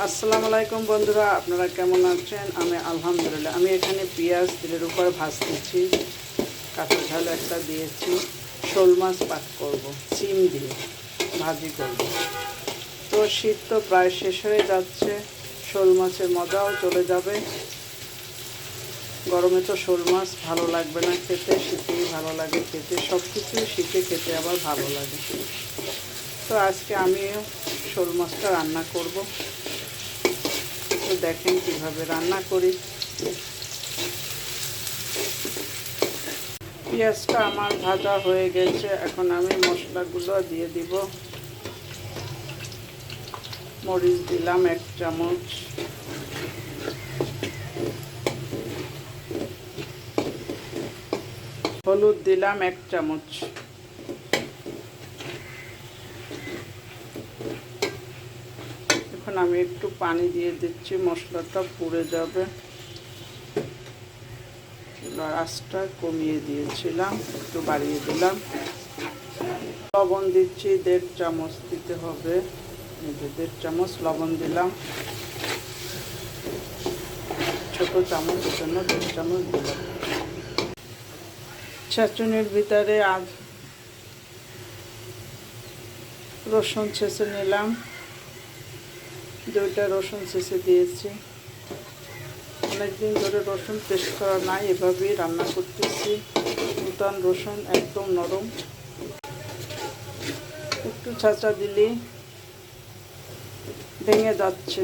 আসসালামু আলাইকুম বন্ধুরা, আপনারা কেমন আছেন? আমি আলহামদুলিল্লাহ, আমি এখানে পেঁয়াজ তেলের উপর ভাজতেছি, কাঁচা ঝাল একটা দিয়েছি, শোল মাছ পাক করব সিম দিয়ে ভাজি করব। তো শীত তো প্রায় শেষ হয়ে যাচ্ছে, শোল মাছের মজাও চলে যাবে। গরমে তো শোল মাছ ভালো লাগবে না খেতে, শীতেই ভালো লাগে খেতে সব কিছু শীতে খেতে আবার ভালো লাগে। তো আজকে আমিও শোল মাছটা রান্না করব। তো দেখেন কীভাবে রান্না করি। পেঁয়াজটা আমার ভাজা হয়ে গেছে, এখন আমি মশলাগুলো দিয়ে দিব। মরিচ দিলাম এক চামচ। হলুদ দিলাম এক চামচ। এখন আমি একটু পানি দিয়ে দিচ্ছি, মশলাটা পুড়ে যাবে। আঁচটা কমিয়ে দিয়েছিলাম, একটু বাড়িয়ে দিলাম। লবণ দিচ্ছি, দেড় চামচ দিতে হবে। দেড় চামচ লবণ দিলাম। ছোট চামচের জন্য দেড় চামচ দিলাম। ছাচুনির ভিতরে আজ রসুন ছেঁচে নিলাম। দুইটা রসুন শেষে দিয়েছি। অনেকদিন ধরে রসুন পেস্ট করা নাই, এভাবেই রান্না করতেছি। নূতন রসুন একদম নরম। একটু ছাঁচা দিলে, ভেঙে যাচ্ছে।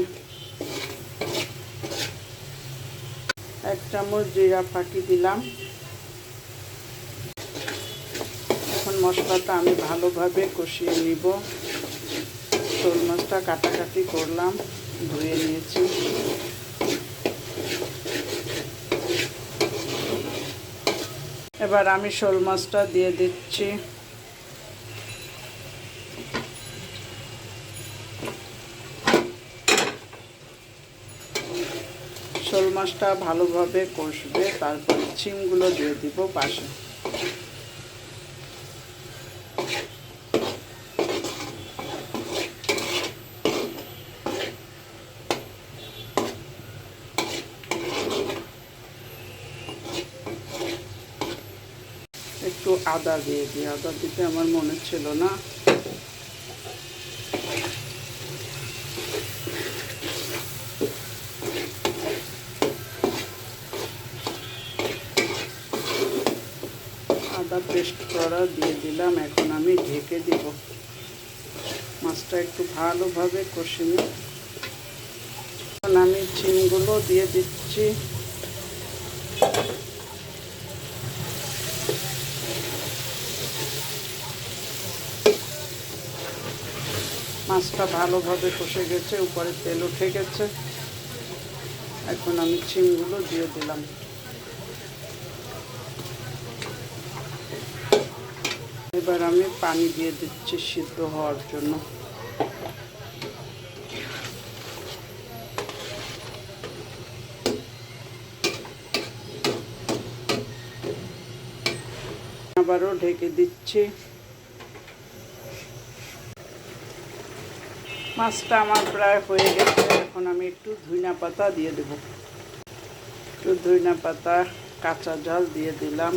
এক চামচ জিরা ফাঁকি দিলাম। এখন মশলাটা আমি ভালোভাবে কষিয়ে নিব। মাছটা কাটাকাটি করলাম, ধুয়ে নিয়েছি। এবার আমি শোল মাছটা দিয়ে দিচ্ছি। শোল মাছটা ভালোভাবে কষবে, তারপর ছিমগুলো দিয়ে দিব পাশে। একটু আদা দিয়ে দিই, আদা দিতে আমার মনে ছিল না। আদা পেস্ট করা দিয়ে দিলাম, এখন আমি ঢেকে দিব। মাছটা একটু ভালোভাবে কষে নিই। এখন আমি চিনগুলো দিয়ে দিচ্ছি। মাছটা ভালোভাবে কষে গেছে, উপরে তেল উঠে গেছে। এখন আমি ছিমগুলো দিয়ে দিলাম। এবার আমি পানি দিয়ে দিচ্ছি সিদ্ধ হওয়ার জন্য। আবারও ঢেকে দিচ্ছি। মাছটা আমার প্রায় হয়ে গেছে। এখন আমি একটু ধুইনা পাতা দিয়ে দেব। একটু ধুইনা পাতা, কাঁচা জল দিয়ে দিলাম।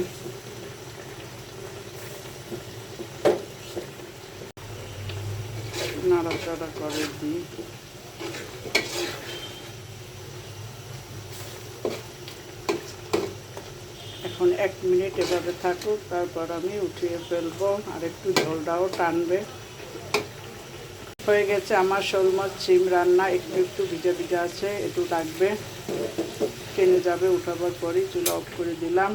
নাড়াচাড়া করে দিই। এখন এক মিনিট এভাবে থাকুক, তারপর আমি উঠিয়ে ফেলব। আর একটু ঝোলটাও টানবে। হয়ে গেছে আমার শোল মাছ সিম রান্না একটু একটু ভিজা ভিজা আছে, একটু লাগবে। টেনে যাবে, উঠাবার পরেই চুলা অফ করে দিলাম।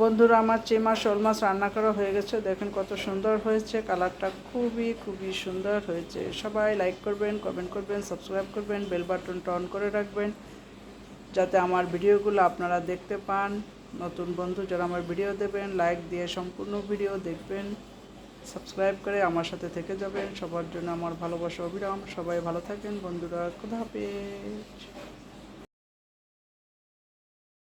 বন্ধুরা, আমার চিমা শোল মাছ রান্না করা হয়ে গেছে। দেখেন কত সুন্দর হয়েছে, কালারটা খুবই খুবই সুন্দর হয়েছে। সবাই লাইক করবেন কমেন্ট করবেন সাবস্ক্রাইব করবেন বেল বাটনটা অন করে রাখবেন, যাতে আমার ভিডিওগুলো আপনারা দেখতে পান। নতুন বন্ধু যারা আমার ভিডিও দেবেন লাইক দিয়ে সম্পূর্ণ ভিডিও দেখবেন। সাবস্ক্রাইব করে আমার সাথে থেকে যাবেন। সবার জন্য আমার ভালোবাসা, অবিরাম। সবাই ভালো থাকেন বন্ধুরা। খুদা হাফেজ।